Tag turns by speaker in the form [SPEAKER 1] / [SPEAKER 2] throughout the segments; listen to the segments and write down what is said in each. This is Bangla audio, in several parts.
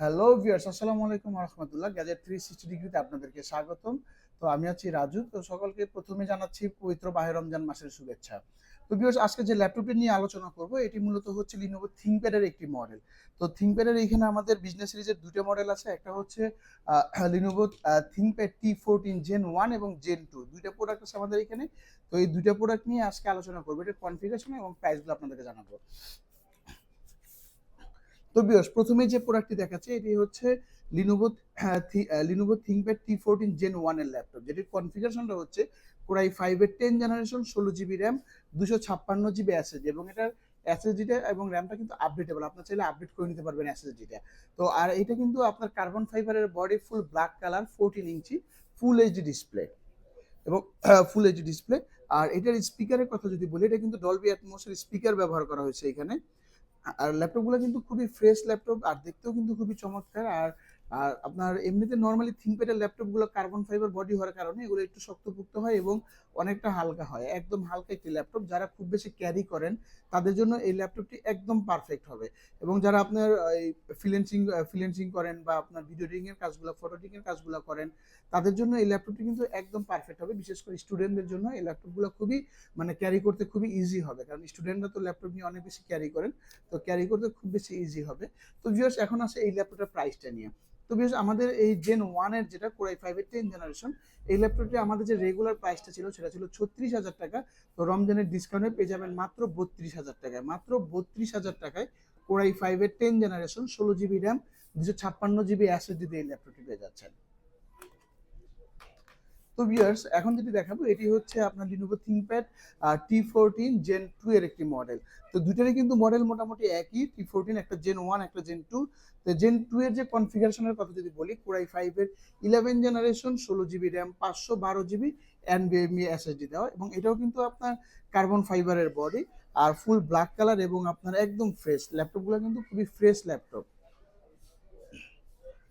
[SPEAKER 1] হ্যালো ভিউয়ার্স আসসালামু আলাইকুম রহমতুল্লাহ গ্যাজেট থ্রি সিক্সটি ডিগ্রিতে আপনাদেরকে স্বাগতম। তো আমি আছি রাজু। তো সকলকে প্রথমে জানাচ্ছি পবিত্র বাহে রমজান মাসের শুভেচ্ছা। তো ভিউয়ার্স আজকে যে ল্যাপটপটি নিয়ে আলোচনা করব, এটি মূলত হচ্ছে লিনোভো থিংকপ্যাডের একটি মডেল তো থিংকপ্যাডের এখানে আমাদের বিজনেস সিরিজের দুটো মডেল আছে। একটা হচ্ছে Lenovo ThinkPad T fourteen Gen one এবং জেন টু দুইটা প্রোডাক্ট আছে আমাদের এখানে। তো এই দুইটা প্রোডাক্ট নিয়ে আজকে আলোচনা করব। এটার কনফিগারেশন এবং প্রাইসগুলো আপনাদেরকে জানাব। তো বিয়স প্রথমে যে প্রোডাক্টটি দেখাচ্ছে, এটি হচ্ছে Lenovo Lenovo ThinkPad T fourteen Gen ওয়ানের ল্যাপটপ যেটির কনফিগারেশনটা হচ্ছে কোরাই ফাইভের টেন জেনারেশন ষোলো জিবি র্যাম দুশো ছাপ্পান্ন জিবি এসএসডি এবং এটার এসএসডিটা এবং র্যামটা কিন্তু আপডেটেবল আপনার চাইলে আপডেট করে নিতে পারবেন এসএসডিটা তো আর এটা কিন্তু আপনার কার্বন ফাইবারের body full black colour fourteen inch full HD display এবং ফুল এইচডি ডিসপ্লে আর এটার স্পিকারের কথা যদি বলি, এটা কিন্তু ডলবি অ্যাটমসের স্পিকার ব্যবহার করা হয়েছে এখানে। আর ল্যাপটপগুলো কিন্তু খুবই ফ্রেশ ল্যাপটপ আর দেখতেও কিন্তু খুবই চমৎকার। আর আর আপনার এমনিতে নর্মালি থিঙ্কপ্যাডের ল্যাপটপগুলো কার্বন ফাইবার বডি হওয়ার কারণে এগুলো একটু শক্তপুক্ত হয় এবং অনেকটা হালকা হয়, একদম হালকা একটি ল্যাপটপ যারা খুব বেশি ক্যারি করেন, তাদের জন্য এই ল্যাপটপটি একদম পারফেক্ট হবে। এবং যারা আপনার এই ফ্রিল্যান্সিং ফ্রিল্যান্সিং করেন বা আপনার ভিডিও এডিটিং এর কাজগুলো ফটো এডিটিং এর কাজগুলো করেন, তাদের জন্য এই ল্যাপটপটি কিন্তু একদম পারফেক্ট হবে। বিশেষ করে স্টুডেন্টদের জন্য এই ল্যাপটপগুলো খুবই মানে ক্যারি করতে খুবই ইজি হবে। কারণ স্টুডেন্টরা তো ল্যাপটপ নিয়ে অনেক বেশি ক্যারি করেন, তো ক্যারি করতে খুব বেশি ইজি হবে। তো ভিউয়ার্স এখন আসে এই ল্যাপটপটার প্রাইসটা নিয়ে। তো বিশেষ আমাদের এই জেন ওয়ানের যেটা কোরাই ফাইভের টেন জেনারেশন এই ল্যাপটপটি আমাদের যে রেগুলার প্রাইসটা ছিল সেটা ছিল ছত্রিশ হাজার টাকা। তো রমজানের ডিসকাউন্টে পেয়ে যাবেন মাত্র বত্রিশ হাজার টাকায়। মাত্র বত্রিশ হাজার টাকায় কোরাই ফাইভের টেন জেনারেশন ষোলো জিবি র্যাম দুশো ছাপ্পান্ন জিবি অ্যাসেস দিয়ে এই ল্যাপটপটি পেয়ে যাচ্ছেন। তো ভিউয়ার্স এখন যেটি দেখাবো, এটি হচ্ছে আপনার Lenovo ThinkPad T fourteen Gen two এর একটি মডেল তো দুটারই কিন্তু মডেল মোটামুটি একই টি ফোরটিন একটা জেন ওয়ান একটা জেন টু তো জেন টু এর যে কনফিগারেশনের কথা যদি বলি কোরাই ফাইভের ইলেভেন জেনারেশন ষোলো জিবি র্যাম পাঁচশো বারো জিবি এনবিএমই এসএসডি দেওয়া। এবং এটাও কিন্তু আপনার কার্বন ফাইবারের বডি আর ফুল ব্ল্যাক কালার এবং আপনার একদম ফ্রেশ ল্যাপটপগুলো কিন্তু খুবই ফ্রেশ ল্যাপটপ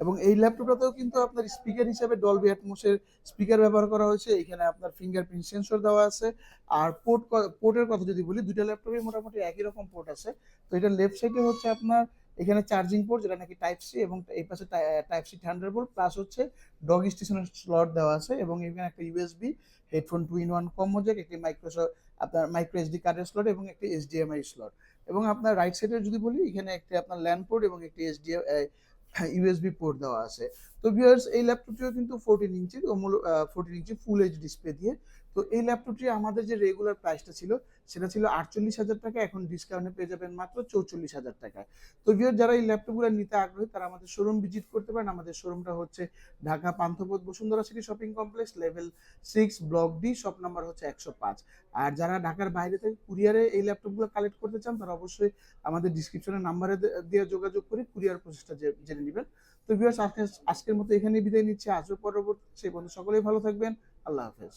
[SPEAKER 1] এবং এই ল্যাপটপটাতেও কিন্তু আপনার স্পিকার হিসেবে ডলবি অ্যাটমসের স্পিকার ব্যবহার করা হয়েছে। এখানে আপনার ফিঙ্গারপ্রিন্ট সেন্সর দেওয়া আছে। আর পোর্ট পোর্টের কথা যদি বলি, দুইটা ল্যাপটপে মোটামুটি একই রকম পোর্ট আছে। তো এটা লেফট সাইডে হচ্ছে আপনার এখানে চার্জিং পোর্ট যেটা নাকি টাইপ সি এবং এই পাশে type C hundred volt plus হচ্ছে ডগ স্টেশনের স্লট দেওয়া আছে এবং এখানে একটা USB headphone two in one combo jack একটি মাইক্রোসফট আপনার মাইক্রো এসডি কার্ডের স্লট এবং একটি এইচডিএমআই স্লট এবং আপনার রাইট সাইডে যদি বলি, এখানে একটি আপনার ল্যান্ড পোর্ট এবং একটি এইচডিএম ইউএসবি পোর্ট দেওয়া আছে। তো ভিউয়ার্স এই ল্যাপটপটিও কিন্তু fourteen inch fourteen inch full H display দিয়ে। তো এই ল্যাপটপটি আমাদের যে রেগুলার প্রাইসটা ছিল, সেটা ছিল আটচল্লিশ হাজার টাকা, এখন ডিসকাউন্টে পেয়ে যাবেন মাত্র চৌচল্লিশ হাজার টাকায় তো ভিউয়ার যারা এই ল্যাপটপগুলো নিতে আগ্রহী, তারা আমাদের শোরুম ভিজিট করতে পারেন। আমাদের শোরুমটা হচ্ছে Dhaka Panthapath Bashundhara City Shopping Complex level six block D shop number হচ্ছে একশো পাঁচ। আর যারা ঢাকার বাইরে থেকে কুরিয়ারে এই ল্যাপটপগুলো কালেক্ট করতে চান, তারা অবশ্যই আমাদের ডিসক্রিপশনের নাম্বারে দিয়ে যোগাযোগ করে কুরিয়ার প্রসেসটা জেনে নেবেন। তো ভিউয়ার্স আজকের মতো এখানে বিদায় নিচ্ছি। আজও পরবর্তী সেই বন্ধু সকলেই ভালো থাকবেন। আল্লাহ হাফেজ।